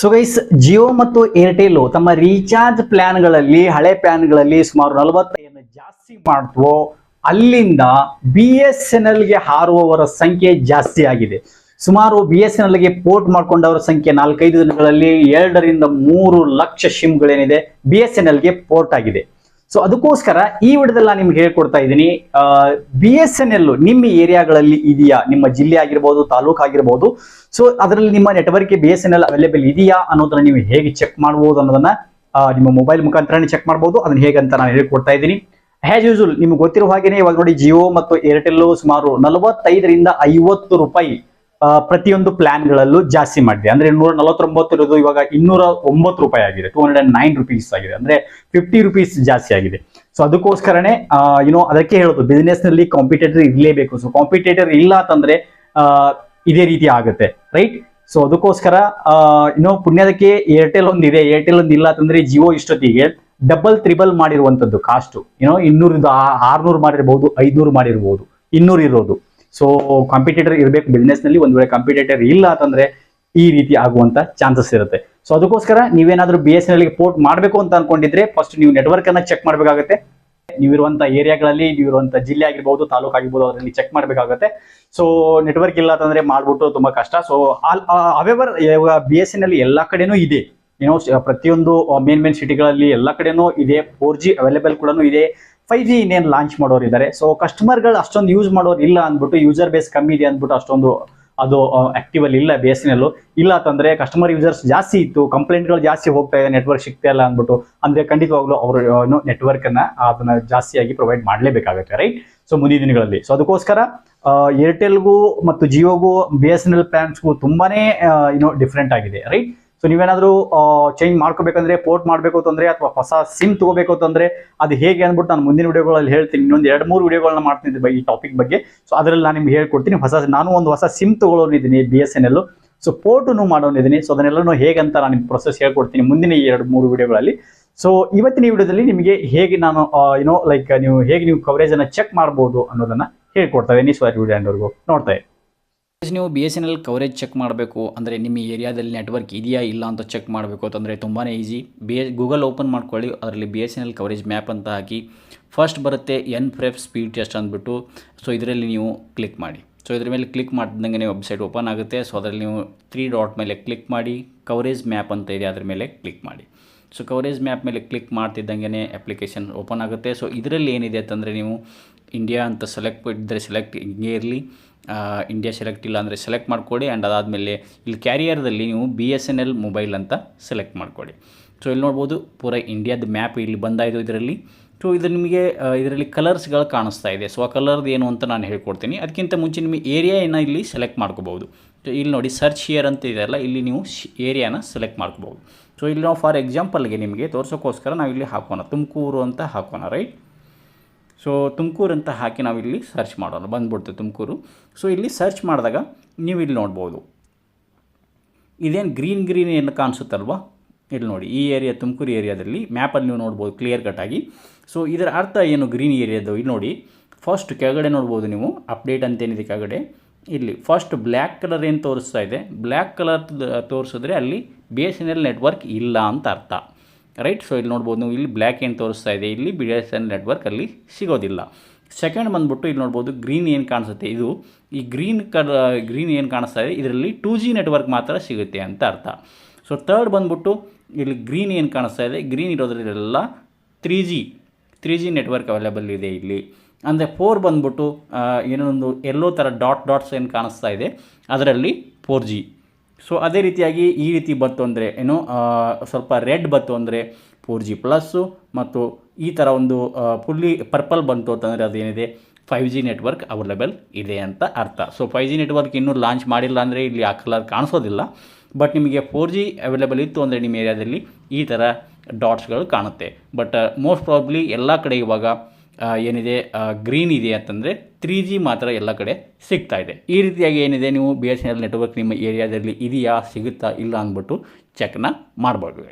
So guys Jio ಮತ್ತು Airtel ತಮ್ಮ recharge ಪ್ಲಾನ್ಗಳಲ್ಲಿ ಹಳೆ ಪ್ಲಾನ್ಗಳಲ್ಲಿ ಸುಮಾರು ನಲವತ್ತೈದನ್ನು ಜಾಸ್ತಿ ಮಾಡ್ತವೋ ಅಲ್ಲಿಂದ ಬಿ ಎಸ್ ಎನ್ ಎಲ್ಗೆ ಹಾರುವವರ ಸಂಖ್ಯೆ ಜಾಸ್ತಿ ಆಗಿದೆ. ಸುಮಾರು ಬಿ ಎಸ್ ಎನ್ ಎಲ್ಗೆ ಪೋರ್ಟ್ ಮಾಡ್ಕೊಂಡವರ ಸಂಖ್ಯೆ ನಾಲ್ಕೈದು ದಿನಗಳಲ್ಲಿ ಎರಡರಿಂದ ಮೂರು ಲಕ್ಷ ಸಿಮ್ಗಳೇನಿದೆ ಬಿ ಎಸ್ ಎನ್ ಎಲ್ಗೆ ಪೋರ್ಟ್ ಆಗಿದೆ. ಸೊ ಅದಕ್ಕೋಸ್ಕರ ಈ ವಿಡಿಯೋದಲ್ಲಿ ನಾನು ನಿಮ್ಗೆ ಹೇಳ್ಕೊಡ್ತಾ ಇದ್ದೀನಿ. ಬಿ ಎಸ್ ಎನ್ ಎಲ್ ನಿಮ್ಮ ಏರಿಯಾಗಳಲ್ಲಿ ಇದೆಯಾ? ನಿಮ್ಮ ಜಿಲ್ಲೆ ಆಗಿರ್ಬೋದು, ತಾಲೂಕು ಆಗಿರ್ಬೋದು. ಸೊ ಅದರಲ್ಲಿ ನಿಮ್ಮ network B S N L available ಇದೆಯಾ ಅನ್ನೋದನ್ನ ನೀವು ಹೇಗೆ ಚೆಕ್ ಮಾಡಬಹುದು ಅನ್ನೋದನ್ನ ನಿಮ್ಮ ಮೊಬೈಲ್ ಮುಖಾಂತರನೇ ಚೆಕ್ ಮಾಡಬಹುದು ಅದನ್ನ ಹೇಗಂತ ನಾನು ಹೇಳ್ಕೊಡ್ತಾ ಇದ್ದೀನಿ. ಹ್ಯಾಸ್ ಯೂಸ್ವಲ್ ನಿಮ್ಗೆ ಗೊತ್ತಿರುವ ಹಾಗೆನೇ ಇವಾಗ ನೋಡಿ ಜಿಯೋ ಮತ್ತು ಏರ್ಟೆಲ್ ಸುಮಾರು ನಲವತ್ತೈದರಿಂದ ಐವತ್ತು ರೂಪಾಯಿ ಪ್ರತಿಯೊಂದು ಪ್ಲಾನ್ಗಳಲ್ಲೂ ಜಾಸ್ತಿ ಮಾಡಿದೆ. ಅಂದ್ರೆ ನೂರ ನಲವತ್ತೊಂಬತ್ತು ಇರೋದು ಇವಾಗ ಇನ್ನೂರ ಒಂಬತ್ತು ರೂಪಾಯಿ ಆಗಿದೆ. Two hundred and nine rupees ಆಗಿದೆ. ಅಂದ್ರೆ ಫಿಫ್ಟಿ ರುಪೀಸ್ ಜಾಸ್ತಿ ಆಗಿದೆ. ಸೊ ಅದಕ್ಕೋಸ್ಕರನೇ ಏನೋ ಅದಕ್ಕೆ ಹೇಳೋದು ಬಿಸ್ನೆಸ್ನಲ್ಲಿ ಕಾಂಪಿಟೇಟರ್ ಇರಲೇಬೇಕು. ಸೊ ಕಾಂಪಿಟೇಟರ್ ಇಲ್ಲ ಅಂತಂದ್ರೆ ಇದೇ ರೀತಿ ಆಗುತ್ತೆ ರೈಟ್ ಸೊ ಅದಕ್ಕೋಸ್ಕರ ಇನ್ನೋ ಪುಣ್ಯದಕ್ಕೆ ಏರ್ಟೆಲ್ ಒಂದಿದೆ ಏರ್ಟೆಲ್ ಒಂದು ಇಲ್ಲ ಅಂತಂದ್ರೆ ಜಿಯೋ ಇಷ್ಟೊತ್ತಿಗೆ ಡಬಲ್ ತ್ರಿಬಲ್ ಮಾಡಿರುವಂತದ್ದು ಕಾಸ್ಟ್ ಏನೋ ಇನ್ನೂರಿಂದ ಆರ್ನೂರು ಮಾಡಿರಬಹುದು ಐದ್ನೂರು ಮಾಡಿರಬಹುದು ಇನ್ನೂರು ಇರೋದು. ಸೊ ಕಾಂಪಿಟೇಟರ್ ಇರಬೇಕು ಬಿಸ್ನೆಸ್ನಲ್ಲಿ ಒಂದ್ ವೇಳೆ ಕಾಂಪಿಟೇಟರ್ ಇಲ್ಲ ಅಂತಂದ್ರೆ ಈ ರೀತಿ ಆಗುವಂತ ಚಾನ್ಸಸ್ ಇರುತ್ತೆ. ಸೊ ಅದಕ್ಕೋಸ್ಕರ ನೀವೇನಾದ್ರೂ B S N L port ಮಾಡಬೇಕು ಅಂತ ಅನ್ಕೊಂಡಿದ್ರೆ ಫಸ್ಟ್ ನೀವು ನೆಟ್ವರ್ಕ್ ಅನ್ನ ಚೆಕ್ ಮಾಡಬೇಕಾಗುತ್ತೆ. ನೀವಿರುವಂತ ಏರಿಯಾಗಳಲ್ಲಿ, ನೀವಿರುವಂತ ಜಿಲ್ಲೆ ಆಗಿರ್ಬೋದು, ತಾಲೂಕು ಆಗಿರ್ಬೋದು, ಅದರಲ್ಲಿ ಚೆಕ್ ಮಾಡಬೇಕಾಗುತ್ತೆ. ಸೊ ನೆಟ್ವರ್ಕ್ ಇಲ್ಲ ಅಂತಂದ್ರೆ ಮಾಡ್ಬಿಟ್ಟು ತುಂಬಾ ಕಷ್ಟ. ಸೊ ಅವೆವರ್ ಇವಾಗ ಬಿ ಎಸ್ ಎನ್ ಎಲ್ ಎಲ್ಲಾ ಕಡೆನೂ ಇದೆ. ಏನೋ ಪ್ರತಿಯೊಂದು ಮೇನ್ ಮೇನ್ ಸಿಟಿಗಳಲ್ಲಿ ಎಲ್ಲ ಕಡೆನೂ ಇದೆ. ಫೋರ್ ಜಿ ಅವೈಲೇಬಲ್ ಕೂಡ ಇದೆ. ಫೈವ್ ಜಿ ಇನ್ನೇನು ಲಾಂಚ್ ಮಾಡೋರು ಇದ್ದಾರೆ ಸೊ ಕಸ್ಟಮರ್ಗಳು ಅಷ್ಟೊಂದು ಯೂಸ್ ಮಾಡೋರು ಇಲ್ಲ ಅಂದ್ಬಿಟ್ಟು ಯೂಸರ್ ಬೇಸ್ ಕಮ್ಮಿ ಇದೆ ಅಂದ್ಬಿಟ್ಟು ಅಷ್ಟೊಂದು ಅದು ಆಕ್ಟಿವ್ ಅಲ್ಲಿ ಇಲ್ಲ ಬಿ ಎಸ್ ಇಲ್ಲ ಅಂತಂದ್ರೆ ಕಸ್ಟಮರ್ ಯೂಸರ್ಸ್ ಜಾಸ್ತಿ ಇತ್ತು ಕಂಪ್ಲೇಂಟ್ಗಳು ಜಾಸ್ತಿ ಹೋಗ್ತಾ ಇದೆ ನೆಟ್ವರ್ಕ್ ಸಿಗ್ತಾ ಇಲ್ಲ ಅಂದ್ಬಿಟ್ಟು. ಅಂದ್ರೆ ಖಂಡಿತವಾಗ್ಲೂ ಅವರು ನೆಟ್ವರ್ಕ್ ಅನ್ನ ಅದನ್ನ ಜಾಸ್ತಿಯಾಗಿ ಪ್ರೊವೈಡ್ ಮಾಡಲೇಬೇಕಾಗುತ್ತೆ ರೈಟ್ ಸೊ ಮುಂದಿನ ದಿನಗಳಲ್ಲಿ. ಸೊ ಅದಕ್ಕೋಸ್ಕರ ಏರ್ಟೆಲ್ಗೂ ಮತ್ತು ಜಿಯೋಗೂ ಬಿ ಎಸ್ ಎನ್ ಎಲ್ ಪ್ಲಾನ್ಸ್ಗೂ ತುಂಬಾನೇ ಏನೋ ಡಿಫ್ರೆಂಟ್ ಆಗಿದೆ ರೈಟ್ ಸೊ ನೀವೇನಾದರೂ ಚೇಂಜ್ ಮಾಡ್ಕೋಬೇಕಂದ್ರೆ ಪೋರ್ಟ್ ಮಾಡಬೇಕು ಅಂತಂದರೆ, ಅಥವಾ ಹೊಸ ಸಿಮ್ ತಗೋಬೇಕು ಅಂತಂದರೆ, ಅದು ಹೇಗೆ ಅಂದ್ಬಿಟ್ಟು ನಾನು ಮುಂದಿನ ವಿಡಿಯೋಗಳಲ್ಲಿ ಹೇಳ್ತೀನಿ. ಇನ್ನೊಂದು ಎರಡು ಮೂರು ವಿಡಿಯೋಗಳನ್ನ ಮಾಡ್ತೀನಿ ಈ ಟಾಪಿಕ್ ಬಗ್ಗೆ. ಸೊ ಅದರಲ್ಲಿ ನಾನು ನಿಮ್ಗೆ ಹೇಳ್ಕೊಡ್ತೀನಿ. ಹೊಸ, ನಾನು ಒಂದು ಹೊಸ SIM ತಗೊಳ್ಳೋನಿದ್ದೀನಿ B S N L so ಪೋರ್ಟನ್ನು ಮಾಡೋನಿದ್ದೀನಿ ಸೊ ಅದನ್ನೆಲ್ಲನೂ ಹೇಗಂತ ನಾನು ನಿಮ್ಗೆ ಪ್ರೊಸೆಸ್ ಹೇಳ್ಕೊಡ್ತೀನಿ ಮುಂದಿನ ಈ ಎರಡು ಮೂರು ವಿಡಿಯೋಗಳಲ್ಲಿ. ಸೊ ಇವತ್ತಿನ ವಿಡಿಯೋದಲ್ಲಿ ನಿಮಗೆ ಹೇಗೆ ನಾನು ಏನೋ ಲೈಕ್ ನೀವು ಹೇಗೆ ನೀವು ಕವರೇಜನ್ನು ಚೆಕ್ ಮಾಡ್ಬೋದು ಅನ್ನೋದನ್ನು ಹೇಳ್ಕೊಡ್ತಾ ಇದ್ದೀನಿ. ಸೊ ವಿಡಿಯೋ ಎಂಡ್ವರೆಗೂ ನೋಡ್ತಾ ಇರಿ. ನೀವು B S N L coverage check ಮಾಡಬೇಕು ಅಂದರೆ ನಿಮ್ಮ ಏರಿಯಾದಲ್ಲಿ ನೆಟ್ವರ್ಕ್ ಇದೆಯಾ ಇಲ್ಲ ಅಂತ ಚೆಕ್ ಮಾಡಬೇಕು ಅಂತಂದರೆ ತುಂಬಾ easy B S Google open ಮಾಡ್ಕೊಳ್ಳಿ, ಅದರಲ್ಲಿ B S N L coverage map ಅಂತ ಹಾಕಿ. ಫಸ್ಟ್ ಬರುತ್ತೆ ಎನ್ ಫ್ರೆಫ್ ಸ್ಪೀಡ್ ಟೆಸ್ಟ್ ಅಂದ್ಬಿಟ್ಟು. ಸೊ ಇದರಲ್ಲಿ ನೀವು ಕ್ಲಿಕ್ ಮಾಡಿ. ಸೊ ಇದ್ರ ಮೇಲೆ ಕ್ಲಿಕ್ ಮಾಡಿದಂಗೆ ವೆಬ್ಸೈಟ್ ಓಪನ್ ಆಗುತ್ತೆ. ಸೊ ಅದರಲ್ಲಿ ನೀವು ತ್ರೀ ಡಾಟ್ ಮೇಲೆ ಕ್ಲಿಕ್ ಮಾಡಿ. ಕವರೇಜ್ ಮ್ಯಾಪ್ ಅಂತ ಇದೆ, ಅದರ ಮೇಲೆ ಕ್ಲಿಕ್ ಮಾಡಿ. ಸೊ ಕವರೇಜ್ ಮ್ಯಾಪ್ ಮೇಲೆ ಕ್ಲಿಕ್ ಮಾಡ್ತಿದ್ದಂಗೆ ಅಪ್ಲಿಕೇಶನ್ ಓಪನ್ ಆಗುತ್ತೆ. ಸೊ ಇದರಲ್ಲಿ ಏನಿದೆ ಅಂತಂದರೆ ನೀವು ಇಂಡಿಯಾ ಅಂತ ಸೆಲೆಕ್ಟ್ ಇದ್ದರೆ ಸೆಲೆಕ್ಟ್ ಹಿಂಗೆ ಇರಲಿ. ಇಂಡಿಯಾ ಸೆಲೆಕ್ಟ್ ಇಲ್ಲ ಅಂದರೆ ಸೆಲೆಕ್ಟ್ ಮಾಡ್ಕೊಳ್ಳಿ ಆ್ಯಂಡ್ ಅದಾದಮೇಲೆ ಇಲ್ಲಿ ಕ್ಯಾರಿಯರ್ದಲ್ಲಿ ನೀವು B S N L mobile ಅಂತ ಸೆಲೆಕ್ಟ್ ಮಾಡಿಕೊಡಿ. ಸೊ ಇಲ್ಲಿ ನೋಡ್ಬೋದು ಪೂರ ಇಂಡಿಯಾದ ಮ್ಯಾಪ್ ಇಲ್ಲಿ ಬಂದಾಯಿತು ಇದರಲ್ಲಿ. ಸೊ ಇದು ನಿಮಗೆ ಇದರಲ್ಲಿ ಕಲರ್ಸ್ಗಳು ಕಾಣಿಸ್ತಾ ಇದೆ. ಸೊ ಆ ಕಲರ್ದು ಏನು ಅಂತ ನಾನು ಹೇಳ್ಕೊಡ್ತೀನಿ. ಅದಕ್ಕಿಂತ ಮುಂಚೆ ನಿಮಗೆ ಏರಿಯಾನ ಇಲ್ಲಿ ಸೆಲೆಕ್ಟ್ ಮಾಡ್ಕೋಬೋದು ಸೊ ಇಲ್ಲಿ ನೋಡಿ ಸರ್ಚ್ ಹಿಯರ್ ಅಂತ ಇದೆಯಲ್ಲ ಇಲ್ಲಿ ನೀವು ಏರಿಯಾನ ಸೆಲೆಕ್ಟ್ ಮಾಡ್ಕೋಬೋದು ಸೊ ಇಲ್ಲಿ ನಾವು ಫಾರ್ ಎಕ್ಸಾಂಪಲ್ಗೆ ನಿಮಗೆ ತೋರಿಸೋಕ್ಕೋಸ್ಕರ ನಾವು ಇಲ್ಲಿ ಹಾಕೋಣ. ತುಮಕೂರು ಅಂತ ಹಾಕೋಣ ರೈಟ್ ಸೊ ತುಮಕೂರು ಅಂತ ಹಾಕಿ ನಾವು ಇಲ್ಲಿ ಸರ್ಚ್ ಮಾಡೋಣ. ಬಂದ್ಬಿಡ್ತು ತುಮಕೂರು. ಸೊ ಇಲ್ಲಿ ಸರ್ಚ್ ಮಾಡಿದಾಗ ನೀವು ಇಲ್ಲಿ ನೋಡ್ಬೋದು. ಇದೇನು ಗ್ರೀನ್ ಗ್ರೀನ್ ಏನು ಕಾಣಿಸುತ್ತಲ್ವಾ? ಇಲ್ಲಿ ನೋಡಿ, ಈ ಏರಿಯಾ ತುಮಕೂರು ಏರಿಯಾದಲ್ಲಿ ಮ್ಯಾಪಲ್ಲಿ ನೀವು ನೋಡ್ಬೋದು ಕ್ಲಿಯರ್ ಕಟ್ಟಾಗಿ ಸೊ ಇದರ ಅರ್ಥ ಏನು ಗ್ರೀನ್ ಏರಿಯಾದು ಇಲ್ಲಿ ನೋಡಿ ಫಸ್ಟ್ ಕೆಳಗಡೆ ನೋಡ್ಬೋದು ನೀವು. ಅಪ್ಡೇಟ್ ಅಂತೇನಿದೆ ಕೆಳಗಡೆ. ಇಲ್ಲಿ ಫಸ್ಟ್ ಬ್ಲ್ಯಾಕ್ ಕಲರ್ ಏನು ತೋರಿಸ್ತಾ ಇದೆ? ಬ್ಲ್ಯಾಕ್ ಕಲರ್ ತೋರಿಸಿದ್ರೆ ಅಲ್ಲಿ B S N L network ಇಲ್ಲ ಅಂತ ಅರ್ಥ. ರೈಟ್ ಸೊ ಇಲ್ಲಿ ನೋಡ್ಬೋದು ನೀವು ಇಲ್ಲಿ ಬ್ಲ್ಯಾಕ್ ಏನು ತೋರಿಸ್ತಾ ಇದೆ? ಇಲ್ಲಿ ಬಿ ಎಸ್ ಎನ್ ನೆಟ್ವರ್ಕ್ ಅಲ್ಲಿ ಸಿಗೋದಿಲ್ಲ. ಸೆಕೆಂಡ್ ಬಂದ್ಬಿಟ್ಟು ಇಲ್ಲಿ ನೋಡ್ಬೋದು ಗ್ರೀನ್ ಏನು ಕಾಣಿಸುತ್ತೆ? ಇದು ಈ ಗ್ರೀನ್ ಕಲರ್ ಗ್ರೀನ್ ಏನು ಕಾಣಿಸ್ತಾ ಇದೆ? ಇದರಲ್ಲಿ ಟೂ ಜಿ ನೆಟ್ವರ್ಕ್ ಮಾತ್ರ ಸಿಗುತ್ತೆ ಅಂತ ಅರ್ಥ. ಸೊ ತರ್ಡ್ ಬಂದ್ಬಿಟ್ಟು ಇಲ್ಲಿ ಗ್ರೀನ್ ಏನು ಕಾಣಿಸ್ತಾ ಇದೆ? Green ಇರೋದ್ರಲ್ಲೆಲ್ಲ three G three G network available ಇದೆ ಇಲ್ಲಿ. ಅಂದರೆ ಫೋರ್ ಬಂದ್ಬಿಟ್ಟು ಏನೊಂದು ಎಲ್ಲೋ ಥರ ಡಾಟ್ ಡಾಟ್ಸ್ ಏನು ಕಾಣಿಸ್ತಾ ಇದೆ? ಅದರಲ್ಲಿ ಫೋರ್ ಜಿ ಸೊ ಅದೇ ರೀತಿಯಾಗಿ ಈ ರೀತಿ ಬಂತು ಅಂದರೆ ಏನು ಸ್ವಲ್ಪ ರೆಡ್ ಬತ್ತು ಅಂದರೆ ಫೋರ್ ಜಿ ಪ್ಲಸ್ಸು ಮತ್ತು ಈ ಥರ ಒಂದು ಫುಲ್ಲಿ ಪರ್ಪಲ್ ಬಂತು ಅಂತಂದರೆ ಅದೇನಿದೆ ಫೈವ್ ಜಿ ನೆಟ್ವರ್ಕ್ ಅವೈಲೇಬಲ್ ಇದೆ ಅಂತ ಅರ್ಥ. ಸೊ ಫೈವ್ ಜಿ ನೆಟ್ವರ್ಕ್ ಇನ್ನೂ ಲಾಂಚ್ ಮಾಡಿಲ್ಲ ಅಂದರೆ ಇಲ್ಲಿ ಆ ಕಲರ್ ಕಾಣಿಸೋದಿಲ್ಲ. ಬಟ್ ನಿಮಗೆ ಫೋರ್ ಜಿ ಅವೈಲೇಬಲ್ ಇತ್ತು ಅಂದರೆ ನಿಮ್ಮ ಏರಿಯಾದಲ್ಲಿ ಈ ಥರ ಡಾಟ್ಸ್ಗಳು ಕಾಣುತ್ತೆ. ಬಟ್ ಮೋಸ್ಟ್ ಪ್ರಾಬ್ಲಿ ಎಲ್ಲ ಕಡೆ ಇವಾಗ ಏನಿದೆ? ಗ್ರೀನ್ ಇದೆ ಅಂತಂದರೆ ತ್ರೀ ಜಿ ಮಾತ್ರ ಎಲ್ಲ ಕಡೆ ಸಿಗ್ತಾ ಇದೆ. ಈ ರೀತಿಯಾಗಿ ಏನಿದೆ? ನೀವು B S N L network ನಿಮ್ಮ ಏರಿಯಾದಲ್ಲಿ ಇದೆಯಾ, ಸಿಗುತ್ತಾ ಇಲ್ಲ ಅಂದ್ಬಿಟ್ಟು ಚೆಕ್ನ ಮಾಡ್ಬೋದು.